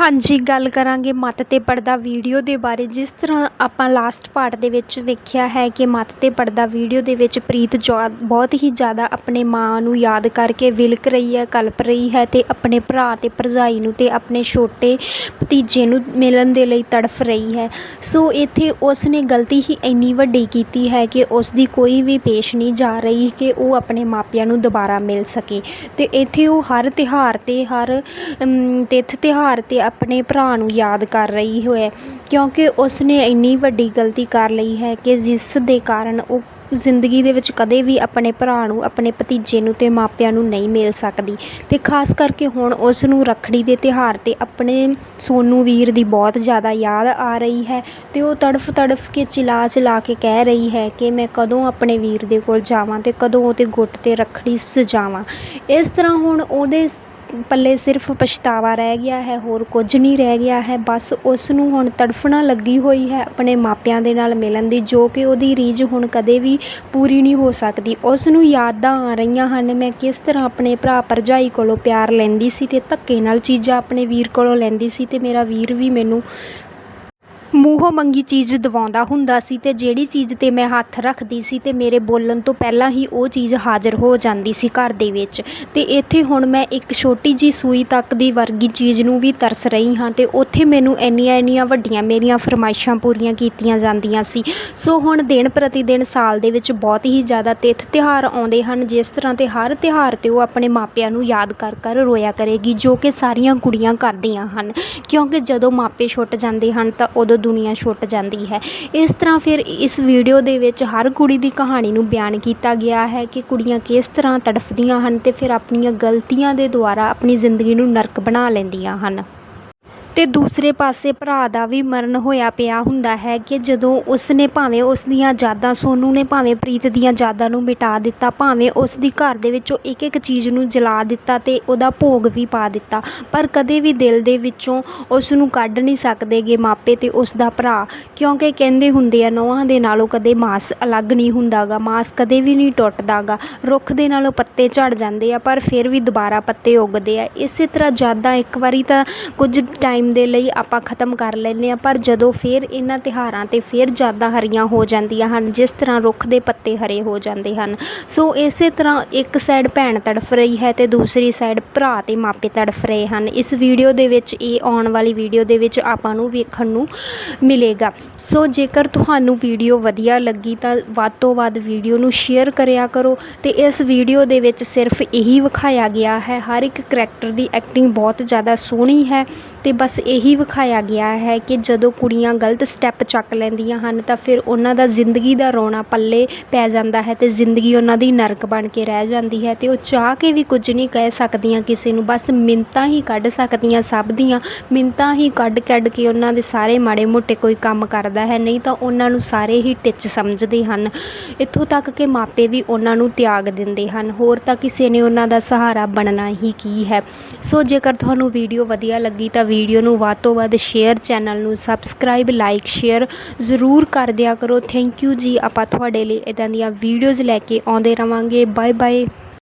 ਹਾਂਜੀ ਗੱਲ ਕਰਾਂਗੇ ਮੱਤ ਤੇ ਪਰਦਾ ਵੀਡੀਓ ਦੇ ਬਾਰੇ। ਜਿਸ ਤਰ੍ਹਾਂ ਆਪਾਂ ਲਾਸਟ ਪਾਰਟ ਦੇ ਵਿੱਚ ਵੇਖਿਆ ਹੈ ਕਿ ਮੱਤ ਤੇ ਪਰਦਾ ਵੀਡੀਓ ਦੇ ਵਿੱਚ ਪ੍ਰੀਤ ਜੋ- ਬਹੁਤ ਹੀ ਜ਼ਿਆਦਾ ਆਪਣੇ ਮਾਂ ਨੂੰ ਯਾਦ ਕਰਕੇ ਵਿਲਕ ਰਹੀ ਹੈ ਕਲਪ ਰਹੀ ਹੈ ਤੇ ਆਪਣੇ ਭਰਾ ਤੇ ਭਰਜਾਈ ਨੂੰ ਤੇ ਆਪਣੇ ਛੋਟੇ ਭਤੀਜੇ ਨੂੰ ਮਿਲਣ ਦੇ ਲਈ ਤੜਫ ਰਹੀ ਹੈ। ਸੋ ਇੱਥੇ ਉਸ ਨੇ ਗਲਤੀ ਹੀ ਇੰਨੀ ਵੱਡੀ ਕੀਤੀ ਹੈ ਕਿ ਉਸ ਦੀ ਕੋਈ ਵੀ ਪੇਸ਼ ਨਹੀਂ ਜਾ ਰਹੀ ਕਿ ਉਹ ਆਪਣੇ ਮਾਪਿਆਂ ਨੂੰ ਦੁਬਾਰਾ ਮਿਲ ਸਕੇ। ਤੇ ਇੱਥੇ ਉਹ ਹਰ ਤਿਉਹਾਰ ਤੇ ਹਰ ਅਮ, ਤਿੱਥ ਤਿਉਹਾਰ ਤੇ ਆਪਣੇ ਭਰਾ ਨੂੰ ਯਾਦ ਕਰ ਰਹੀ ਹੋਏ। ਕਿਉਂਕਿ ਉਸ ਨੇ ਇੰਨੀ ਵੱਡੀ ਗਲਤੀ ਕਰ ਲਈ ਹੈ ਕਿ ਜਿਸ ਦੇ ਕਾਰਨ ਉਹ ਜ਼ਿੰਦਗੀ ਦੇ ਵਿੱਚ ਕਦੇ ਵੀ ਆਪਣੇ ਭਰਾ ਨੂੰ, ਆਪਣੇ ਭਤੀਜੇ ਨੂੰ ਅਤੇ ਮਾਪਿਆਂ ਨੂੰ ਨਹੀਂ ਮਿਲ ਸਕਦੀ। ਅਤੇ ਖਾਸ ਕਰਕੇ ਹੁਣ ਉਸ ਨੂੰ ਰੱਖੜੀ ਦੇ ਤਿਉਹਾਰ ਤੇ ਆਪਣੇ ਸੋਨੂੰ ਵੀਰ ਦੀ ਬਹੁਤ ਜ਼ਿਆਦਾ ਯਾਦ ਆ ਰਹੀ ਹੈ ਅਤੇ ਉਹ ਤੜਫ ਤੜਫ ਕੇ ਚਿਲਾ ਚਿਲਾ ਕੇ ਕਹਿ ਰਹੀ ਹੈ ਕਿ ਮੈਂ ਕਦੋਂ ਆਪਣੇ ਵੀਰ ਦੇ ਕੋਲ ਜਾਵਾਂ ਅਤੇ ਕਦੋਂ ਉਹਦੇ ਗੁੱਟ ਤੇ ਰੱਖੜੀ ਸਜਾਵਾਂ। ਇਸ ਤਰ੍ਹਾਂ ਹੁਣ ਉਹਦੇ ਪੱਲੇ ਸਿਰਫ ਪਛਤਾਵਾ ਰਹਿ ਗਿਆ ਹੈ, ਹੋਰ ਕੁਝ ਨਹੀਂ ਰਹਿ ਗਿਆ ਹੈ। ਬਸ ਉਸ ਨੂੰ ਹੁਣ ਤੜਫਣਾ ਲੱਗੀ ਹੋਈ ਹੈ ਆਪਣੇ ਮਾਪਿਆਂ ਦੇ ਨਾਲ ਮਿਲਣ ਦੀ, ਜੋ ਕਿ ਉਹਦੀ ਰੀਝ ਹੁਣ ਕਦੇ ਵੀ ਪੂਰੀ ਨਹੀਂ ਹੋ ਸਕਦੀ। ਉਸ ਨੂੰ ਯਾਦਾਂ ਆ ਰਹੀਆਂ ਹਨ, ਮੈਂ ਕਿਸ ਤਰ੍ਹਾਂ ਆਪਣੇ ਭਰਾ ਭਰਜਾਈ ਕੋਲੋਂ ਪਿਆਰ ਲੈਂਦੀ ਸੀ ਅਤੇ ਧੱਕੇ ਨਾਲ ਚੀਜ਼ਾਂ ਆਪਣੇ ਵੀਰ ਕੋਲੋਂ ਲੈਂਦੀ ਸੀ ਅਤੇ ਮੇਰਾ ਵੀਰ ਵੀ ਮੈਨੂੰ ਮੂੰਹੋਂ ਮੰਗੀ ਚੀਜ਼ ਦਿਵਾਉਂਦਾ ਹੁੰਦਾ ਸੀ ਅਤੇ ਜਿਹੜੀ ਚੀਜ਼ ਤੇ ਮੈਂ ਹੱਥ ਰੱਖਦੀ ਸੀ ਅਤੇ ਮੇਰੇ ਬੋਲਣ ਤੋਂ ਪਹਿਲਾਂ ਹੀ ਉਹ ਚੀਜ਼ ਹਾਜ਼ਰ ਹੋ ਜਾਂਦੀ ਸੀ ਘਰ ਦੇ ਵਿੱਚ। ਅਤੇ ਇੱਥੇ ਹੁਣ ਮੈਂ ਇੱਕ ਛੋਟੀ ਜਿਹੀ ਸੂਈ ਤੱਕ ਦੀ ਵਰਗੀ ਚੀਜ਼ ਨੂੰ ਵੀ ਤਰਸ ਰਹੀ ਹਾਂ ਅਤੇ ਉੱਥੇ ਮੈਨੂੰ ਇੰਨੀਆਂ ਇੰਨੀਆਂ ਵੱਡੀਆਂ ਮੇਰੀਆਂ ਫਰਮਾਇਸ਼ਾਂ ਪੂਰੀਆਂ ਕੀਤੀਆਂ ਜਾਂਦੀਆਂ ਸੀ। ਸੋ ਹੁਣ ਦਿਨ ਪ੍ਰਤੀ ਦਿਨ ਸਾਲ ਦੇ ਵਿੱਚ ਬਹੁਤ ਹੀ ਜ਼ਿਆਦਾ ਤਿੱਥ ਤਿਉਹਾਰ ਆਉਂਦੇ ਹਨ, ਜਿਸ ਤਰ੍ਹਾਂ ਤੇ ਹਰ ਤਿਉਹਾਰ ਤੇ ਉਹ ਆਪਣੇ ਮਾਪਿਆਂ ਨੂੰ ਯਾਦ ਕਰ ਕਰ ਰੋਇਆ ਕਰੇਗੀ, ਜੋ ਕਿ ਸਾਰੀਆਂ ਕੁੜੀਆਂ ਕਰਦੀਆਂ ਹਨ। ਕਿਉਂਕਿ ਜਦੋਂ ਮਾਪੇ ਛੁੱਟ ਜਾਂਦੇ ਹਨ ਤਾਂ ਉਦੋਂ ਦੁਨੀਆ ਛੁੱਟ ਜਾਂਦੀ ਹੈ। ਇਸ ਤਰ੍ਹਾਂ ਫਿਰ ਇਸ ਵੀਡੀਓ ਦੇ ਵਿੱਚ ਹਰ ਕੁੜੀ ਦੀ ਕਹਾਣੀ ਨੂੰ ਬਿਆਨ ਕੀਤਾ ਗਿਆ ਹੈ ਕਿ ਕੁੜੀਆਂ ਕਿਸ ਤਰ੍ਹਾਂ ਤੜਫਦੀਆਂ ਹਨ ਤੇ ਫਿਰ ਆਪਣੀਆਂ ਗਲਤੀਆਂ ਦੇ ਦੁਆਰਾ ਆਪਣੀ ਜ਼ਿੰਦਗੀ ਨੂੰ ਨਰਕ ਬਣਾ ਲੈਂਦੀਆਂ ਹਨ। ਅਤੇ ਦੂਸਰੇ ਪਾਸੇ ਭਰਾ ਦਾ ਵੀ ਮਰਨ ਹੋਇਆ ਪਿਆ ਹੁੰਦਾ ਹੈ ਕਿ ਜਦੋਂ ਉਸ ਨੇ ਭਾਵੇਂ ਉਸ ਦੀਆਂ ਯਾਦਾਂ, ਸੋਨੂੰ ਨੇ ਭਾਵੇਂ ਪ੍ਰੀਤ ਦੀਆਂ ਯਾਦਾਂ ਨੂੰ ਮਿਟਾ ਦਿੱਤਾ, ਭਾਵੇਂ ਉਸ ਦੀ ਘਰ ਦੇ ਵਿੱਚੋਂ ਇੱਕ ਇੱਕ ਚੀਜ਼ ਨੂੰ ਜਲਾ ਦਿੱਤਾ ਅਤੇ ਉਹਦਾ ਭੋਗ ਵੀ ਪਾ ਦਿੱਤਾ, ਪਰ ਕਦੇ ਵੀ ਦਿਲ ਦੇ ਵਿੱਚੋਂ ਉਸ ਨੂੰ ਕੱਢ ਨਹੀਂ ਸਕਦੇਗੇ ਮਾਪੇ ਅਤੇ ਉਸ ਦਾ ਭਰਾ, ਕਿਉਂਕਿ ਕਹਿੰਦੇ ਹੁੰਦੇ ਆ ਨੌਹਾਂ ਦੇ ਨਾਲੋਂ ਕਦੇ ਮਾਸ ਅਲੱਗ ਨਹੀਂ ਹੁੰਦਾ ਗਾ ਮਾਸ ਕਦੇ ਵੀ ਨਹੀਂ ਟੁੱਟਦਾ ਗਾ ਰੁੱਖ ਦੇ ਨਾਲੋਂ ਪੱਤੇ ਝੜ ਜਾਂਦੇ ਆ, ਪਰ ਫਿਰ ਵੀ ਦੁਬਾਰਾ ਪੱਤੇ ਉੱਗਦੇ ਆ। ਇਸੇ ਤਰ੍ਹਾਂ ਯਾਦਾਂ ਇੱਕ ਵਾਰੀ ਤਾਂ ਕੁਝ ਟਾਈਮ ਦੇ ਲਈ ਆਪਾਂ ਖਤਮ ਕਰ ਲੈਂਦੇ ਹਾਂ, ਪਰ ਜਦੋਂ ਫਿਰ ਇਹਨਾਂ ਤਿਹਾਰਾਂ ਤੇ ਫਿਰ ਯਾਦਾਂ ਹਰੀਆਂ ਹੋ ਜਾਂਦੀਆਂ ਹਨ, ਜਿਸ ਤਰ੍ਹਾਂ ਰੁੱਖ ਦੇ ਪੱਤੇ ਹਰੇ ਹੋ ਜਾਂਦੇ ਹਨ। ਸੋ ਇਸੇ ਤਰ੍ਹਾਂ ਇੱਕ ਸਾਈਡ ਭੈਣ ਤੜਫ ਰਹੀ ਹੈ ਤੇ ਦੂਸਰੀ ਸਾਈਡ ਭਰਾ ਤੇ ਮਾਪੇ ਤੜਫ ਰਹੇ ਹਨ। ਇਸ ਵੀਡੀਓ ਦੇ ਵਿੱਚ, ਇਹ ਆਉਣ ਵਾਲੀ ਵੀਡੀਓ ਦੇ ਵਿੱਚ ਆਪਾਂ ਨੂੰ ਵੇਖਣ ਨੂੰ ਮਿਲੇਗਾ। ਸੋ ਜੇਕਰ ਤੁਹਾਨੂੰ ਵੀਡੀਓ ਵਧੀਆ ਲੱਗੀ ਤਾਂ ਵੱਧ ਤੋਂ ਵੱਧ ਵੀਡੀਓ ਨੂੰ ਸ਼ੇਅਰ ਕਰਿਆ ਕਰੋ ਤੇ ਇਸ ਵੀਡੀਓ ਦੇ ਵਿੱਚ ਸਿਰਫ ਇਹੀ ਵਿਖਾਇਆ ਗਿਆ ਹੈ, ਹਰ ਇੱਕ ਕਰੈਕਟਰ ਦੀ ਐਕਟਿੰਗ ਬਹੁਤ ਜ਼ਿਆਦਾ ਸੋਹਣੀ ਹੈ ਤੇ ਬਸ ਇਹੀ ਵਿਖਾਇਆ ਗਿਆ ਹੈ ਕਿ ਜਦੋਂ ਕੁੜੀਆਂ ਗਲਤ ਸਟੈਪ ਚੱਕ ਲੈਂਦੀਆਂ ਹਨ ਤਾਂ ਫਿਰ ਉਹਨਾਂ ਦਾ ਜ਼ਿੰਦਗੀ ਦਾ ਰੋਣਾ ਪੱਲੇ ਪੈ ਜਾਂਦਾ ਹੈ ਤੇ ਜ਼ਿੰਦਗੀ ਉਹਨਾਂ ਦੀ ਨਰਕ ਬਣ ਕੇ ਰਹਿ ਜਾਂਦੀ ਹੈ ਤੇ ਉਹ ਚਾਹ ਕੇ ਵੀ ਕੁਝ ਨਹੀਂ ਕਹਿ ਸਕਦੀਆਂ ਕਿਸੇ ਨੂੰ, ਬਸ ਮਿੰਤਾਂ ਹੀ ਕੱਢ ਸਕਦੀਆਂ ਸਭ ਦੀਆਂ ਮਿੰਤਾਂ ਹੀ ਕੱਢ ਕੱਢ ਕੇ ਉਹਨਾਂ ਦੇ ਸਾਰੇ ਮਾੜੇ ਮੋਟੇ ਕੋਈ ਕੰਮ ਕਰਦਾ ਹੈ, ਨਹੀਂ ਤਾਂ ਉਹਨਾਂ ਨੂੰ ਸਾਰੇ ਹੀ ਟਿੱਚ ਸਮਝਦੇ ਹਨ। ਇੱਥੋਂ ਤੱਕ ਕਿ ਮਾਪੇ ਵੀ ਉਹਨਾਂ ਨੂੰ ਤਿਆਗ ਦਿੰਦੇ ਹਨ। ਹੋਰ ਤਾਂ ਕਿਸੇ ਨੇ ਉਹਨਾਂ ਦਾ ਸਹਾਰਾ ਬਣਨਾ ਹੀ ਕੀ ਹੈ। ਸੋ ਜੇਕਰ ਤੁਹਾਨੂੰ ਵੀਡੀਓ ਵਧੀਆ ਲੱਗੀ ਤਾਂ ਵੀਡੀਓ ਨੂੰ ਵੱਧ ਤੋਂ ਵੱਧ ਸ਼ੇਅਰ ਚੈਨਲ ਨੂੰ ਸਬਸਕ੍ਰਾਈਬ ਲਾਈਕ ਸ਼ੇਅਰ ਜ਼ਰੂਰ ਕਰ ਦਿਆ ਕਰੋ। ਥੈਂਕ ਯੂ ਜੀ। ਆਪਾਂ ਤੁਹਾਡੇ ਲਈ ਇਦਾਂ ਦੀਆਂ ਵੀਡੀਓਜ਼ ਲੈ ਕੇ ਆਉਂਦੇ ਰਵਾਂਗੇ। Bye bye